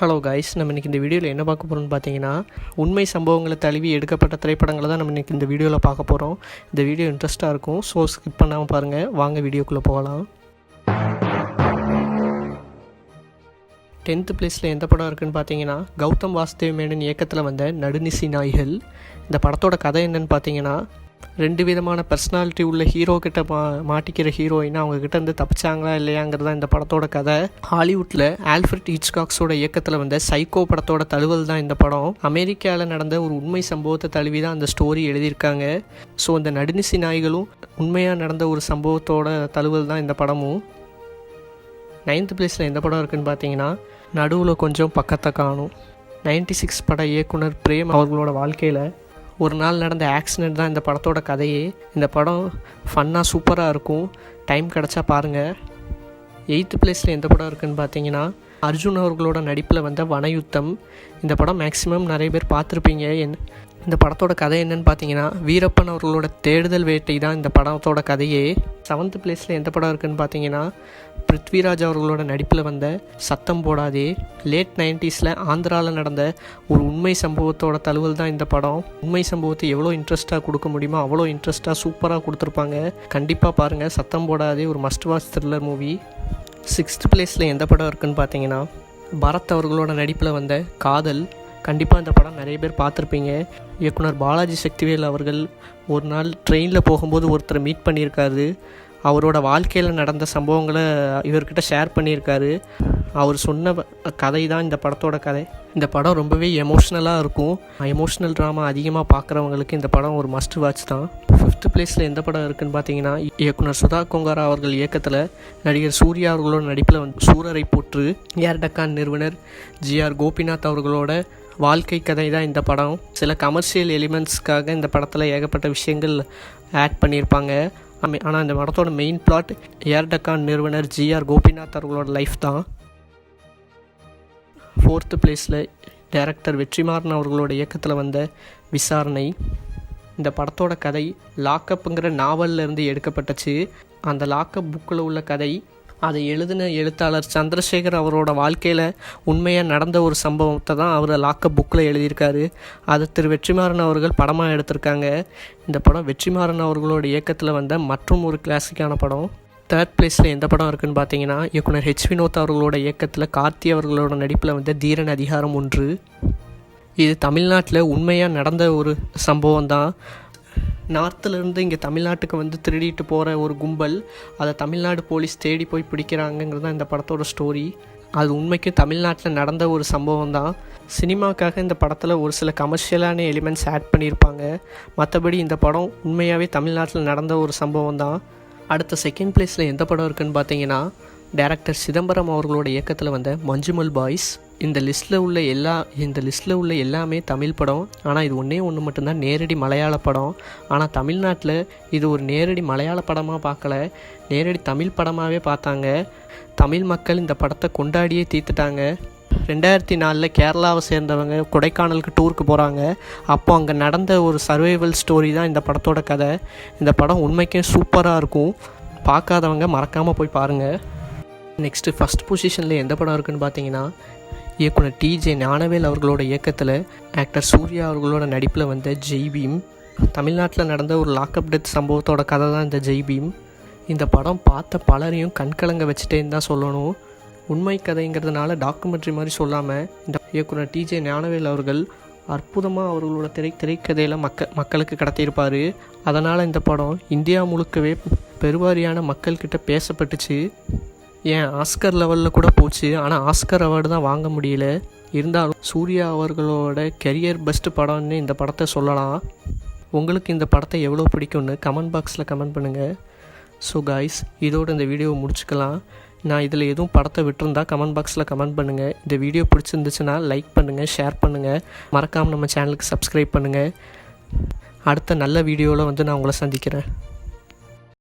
Hello guys நம்ம இன்றைக்கி இந்த வீடியோவில் என்ன பார்க்க போகிறோம்னு பார்த்தீங்கன்னா உண்மை சம்பவங்களை தழுவி எடுக்கப்பட்ட திரைப்படங்களை தான் நம்ம இன்றைக்கி இந்த வீடியோவில் பார்க்க போகிறோம் இந்த வீடியோ இன்ட்ரெஸ்ட்டாக இருக்கும். ஸோ ஸ்கிப் பண்ணாமல் பாருங்கள் வாங்க வீடியோக்குள்ளே போகலாம். டென்த்து பிளேஸில் எந்த படம் இருக்குன்னு பார்த்தீங்கன்னா கௌதம் வாசுதேவ் மேனன் இயக்கத்தில் வந்த நடுநிசி நாய்கள். இந்த படத்தோட கதை என்னன்னு பார்த்தீங்கன்னா ரெண்டு விதமான பர்சனாலிட்டி உள்ள ஹீரோ கிட்ட மா மாட்டிக்கிற ஹீரோயின் அவங்க கிட்ட இருந்து தப்பிச்சாங்களா இல்லையாங்கிறது தான் இந்த படத்தோட கதை. ஹாலிவுட்டில் ஆல்ஃபர்ட் ஹிச்காக்ஸோட இயக்கத்தில் வந்த சைக்கோ படத்தோட தழுவல் தான் இந்த படம். அமெரிக்காவில் நடந்த ஒரு உண்மை சம்பவத்தை தழுவி தான் அந்த ஸ்டோரி எழுதியிருக்காங்க. ஸோ இந்த நடுநிசி நாய்களும் உண்மையாக நடந்த ஒரு சம்பவத்தோட தழுவல் தான் இந்த படமும். நைன்த் பிளேஸில் எந்த படம் இருக்குன்னு பார்த்தீங்கன்னா நடுவில் கொஞ்சம் பக்கத்தை காணும். நைன்டி சிக்ஸ் பட இயக்குனர் பிரேம் அவர்களோட வாழ்க்கையில் ஒரு நாள் நடந்த ஆக்சிடெண்ட் தான் இந்த படத்தோட கதையே. இந்த படம் ஃபன்னாக சூப்பராக இருக்கும். டைம் கிடச்சா பாருங்கள் எயித்து பிளேஸில் எந்த படம் இருக்குன்னு பார்த்தீங்கன்னா அர்ஜுன் அவர்களோட நடிப்பில் வந்த வனயுத்தம். இந்த படம் மேக்ஸிமம் நிறைய பேர் பார்த்துருப்பீங்க. என் இந்த படத்தோட கதை என்னன்னு பார்த்தீங்கன்னா வீரப்பன் அவர்களோட தேடுதல் வேட்டை தான் இந்த படத்தோட கதையே. செவன்த் பிளேஸில் எந்த படம் இருக்குன்னு பார்த்தீங்கன்னா பிருத்விராஜ் அவர்களோட நடிப்பில் வந்த சத்தம் போடாதே. லேட் நைன்டிஸில் ஆந்திராவில் நடந்த ஒரு உண்மை சம்பவத்தோட தழுவல் தான் இந்த படம். உண்மை சம்பவத்தை எவ்வளோ இன்ட்ரெஸ்ட்டாக கொடுக்க முடியுமோ அவ்வளோ இன்ட்ரெஸ்ட்டாக சூப்பராக கொடுத்துருப்பாங்க. கண்டிப்பாக பாருங்கள் சத்தம் போடாதே ஒரு must watch thriller movie sixth பிளேஸில் எந்த படம் இருக்குன்னு பார்த்தீங்கன்னா பரத் அவர்களோட நடிப்பில் வந்த காதல். கண்டிப்பாக இந்த படம் நிறைய பேர் பார்த்துருப்பீங்க. இயக்குனர் பாலாஜி சக்திவேல் அவர்கள் ஒரு நாள் ட்ரெயினில் போகும்போது ஒருத்தர் மீட் பண்ணியிருக்காரு. அவரோட வாழ்க்கையில் நடந்த சம்பவங்களை இவர்கிட்ட ஷேர் பண்ணியிருக்காரு. அவர் சொன்ன கதை தான் இந்த படத்தோட கதை. இந்த படம் ரொம்பவே எமோஷ்னலாக இருக்கும். எமோஷ்னல் ட்ராமா அதிகமாக பார்க்குறவங்களுக்கு இந்த படம் ஒரு மஸ்ட் வாட்ச் தான். ஃபிஃப்த் பிளேஸில் எந்த படம் இருக்குன்னு பார்த்தீங்கன்னா இயக்குனர் சுதா கொங்காரா அவர்கள் இயக்கத்தில் நடிகர் சூர்யா அவர்களோட நடிப்பில் வந்து சூரரை போற்று ஏர்டக்கான் நிறுவனர் ஜிஆர் கோபிநாத் அவர்களோட வாழ்க்கை கதை தான் இந்த படம். சில கமர்ஷியல் எலிமெண்ட்ஸ்க்காக இந்த படத்தில் ஏகப்பட்ட விஷயங்கள் ஆட் பண்ணியிருப்பாங்க. ஆனால் இந்த படத்தோட மெயின் பிளாட் ஏர்டக்கான் நிறுவனர் ஜிஆர் கோபிநாத் அவர்களோட லைஃப் தான். ஃபோர்த்து பிளேஸில் டேரக்டர் வெற்றிமாறன் அவர்களோட இயக்கத்தில் வந்த விசாரணை. இந்த படத்தோட கதை லாக்கப்புங்கிற நாவலில் இருந்து எடுக்கப்பட்டுச்சு. அந்த லாக்கப் புக்கில் உள்ள கதை அதை எழுதின எழுத்தாளர் சந்திரசேகர் அவரோட வாழ்க்கையில் உண்மையாக நடந்த ஒரு சம்பவத்தை தான் அவர் லாக்க புக்கில் எழுதியிருக்காரு. அதை திரு வெற்றிமாறன் அவர்கள் படமாக எடுத்திருக்காங்க. இந்த படம் வெற்றிமாறன் அவர்களோட இயக்கத்தில் வந்த மற்றும் ஒரு கிளாசிக்கான படம். தேர்ட் பிளேஸில் எந்த படம் இருக்குன்னு பார்த்தீங்கன்னா இயக்குனர் ஹெச் வினோத் அவர்களோட இயக்கத்தில் கார்த்தி அவர்களோட நடிப்பில் வந்த தீரன் அதிகாரம் ஒன்று. இது தமிழ்நாட்டில் உண்மையாக நடந்த ஒரு சம்பவம் தான். நார்த்துலேருந்து இங்கே தமிழ்நாட்டுக்கு வந்து திருடிட்டு போகிற ஒரு கும்பல் அதை தமிழ்நாடு போலீஸ் தேடி போய் பிடிக்கிறாங்கங்கிறது தான் இந்த படத்தோட ஸ்டோரி அது உண்மைக்கும் தமிழ்நாட்டில் நடந்த ஒரு சம்பவம் தான். சினிமாக்காக இந்த படத்தில் ஒரு சில கமர்ஷியலான எலிமெண்ட்ஸ் ஆட் பண்ணியிருப்பாங்க. மற்றபடி இந்த படம் உண்மையாகவே தமிழ்நாட்டில் நடந்த ஒரு சம்பவம் தான். அடுத்த செகண்ட் பிளேஸில் எந்த படம் இருக்குன்னு பார்த்தீங்கன்னா டேரக்டர் சிதம்பரம் அவர்களோட இயக்கத்தில் வந்த மஞ்சுமல் பாய்ஸ். இந்த லிஸ்ட்டில் உள்ள எல்லா இந்த லிஸ்ட்டில் உள்ள எல்லாமே தமிழ் படம். ஆனால் இது ஒன்றே ஒன்று மட்டும்தான். நேரடி மலையாள படம். ஆனால் தமிழ்நாட்டில் இது ஒரு நேரடி மலையாள படமாக பார்க்கல. நேரடி தமிழ் படமாகவே பார்த்தாங்க. தமிழ் மக்கள் இந்த படத்தை கொண்டாடியே தீர்த்துட்டாங்க. ரெண்டாயிரத்தி நாலில் கேரளாவை சேர்ந்தவங்க கொடைக்கானலுக்கு டூருக்கு போகிறாங்க அப்போ அங்கே நடந்த ஒரு சர்வைவல் ஸ்டோரி தான் இந்த படத்தோட கதை. இந்த படம் உண்மைக்கும் சூப்பராக இருக்கும். பார்க்காதவங்க மறக்காமல் போய் பாருங்கள் நெக்ஸ்ட்டு ஃபஸ்ட் பொசிஷனில் எந்த படம் இருக்குன்னு பார்த்தீங்கன்னா இயக்குனர் டிஜே ஞானவேல் அவர்களோட இயக்கத்தில் ஆக்டர் சூர்யா அவர்களோட நடிப்பில் வந்த ஜெய்பீம் தமிழ்நாட்டில் நடந்த ஒரு லாக்அப் டெத் சம்பவத்தோட கதை தான் இந்த ஜெய்பீம். இந்த படம் பார்த்த பலரையும் கண்கலங்க வச்சுட்டேன்னு தான் சொல்லணும். உண்மை கதைங்கிறதுனால டாக்குமெண்ட்ரி மாதிரி சொல்லாமல் இந்த இயக்குனர் டிஜே ஞானவேல் அவர்கள் அற்புதமாக அவர்களோட திரை திரைக்கதையில் மக்க மக்களுக்கு கடத்தியிருப்பார். அதனால் இந்த படம் இந்தியா முழுக்கவே பெருவாரியான மக்கள்கிட்ட பேசப்பட்டுச்சு. ஏன் ஆஸ்கர் லெவலில் கூட போச்சு. ஆனால் ஆஸ்கர் அவார்டு தான் வாங்க முடியல. இருந்தாலும் சூர்யா அவர்களோட கெரியர் பெஸ்ட் படம்னு இந்த படத்தை சொல்லலாம். உங்களுக்கு இந்த படத்தை எவ்வளோ பிடிக்கும்னு கமெண்ட் பாக்ஸில் கமெண்ட் பண்ணுங்கள் ஸோ காய்ஸ் இதோடு இந்த வீடியோவை முடிச்சுக்கலாம். நான் இதில் எதுவும் படத்தை விட்டுருந்தா கமெண்ட் பாக்ஸில் கமெண்ட் பண்ணுங்கள் இந்த வீடியோ பிடிச்சிருந்துச்சுன்னா லைக் பண்ணுங்கள் ஷேர் பண்ணுங்கள் மறக்காமல் நம்ம சேனலுக்கு சப்ஸ்கிரைப் பண்ணுங்கள் அடுத்த நல்ல வீடியோவில் வந்து நான் உங்களை சந்திக்கிறேன்.